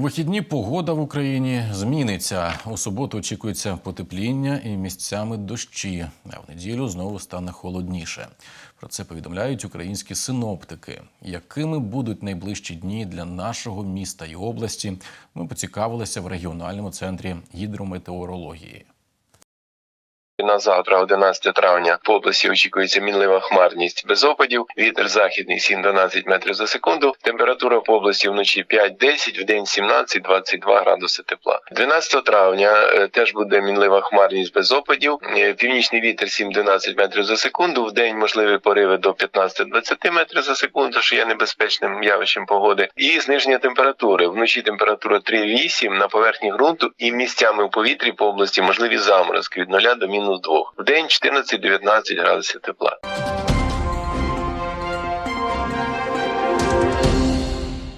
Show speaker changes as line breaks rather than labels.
Вихідні погода в Україні зміниться. У суботу очікується потепління і місцями дощі. А в неділю знову стане холодніше. Про це повідомляють українські синоптики. Якими будуть найближчі дні для нашого міста і області? Ми поцікавилися в регіональному центрі гідрометеорології.
На завтра, 11 травня, по області очікується мінлива хмарність без опадів. Вітер західний 7-12 метрів за секунду. Температура по області вночі 5-10, в день 17-22 градуси тепла. 12 травня е, теж буде мінлива хмарність без опадів. Е, Північний вітер 7-12 метрів за секунду. В день можливі пориви до 15-20 метрів за секунду, що є небезпечним явищем погоди. І зниження температури. Вночі температура 3-8 на поверхні ґрунту і місцями в повітрі по області можливі заморозки від 0 до мінус 2. В день 14-19 градусів тепла.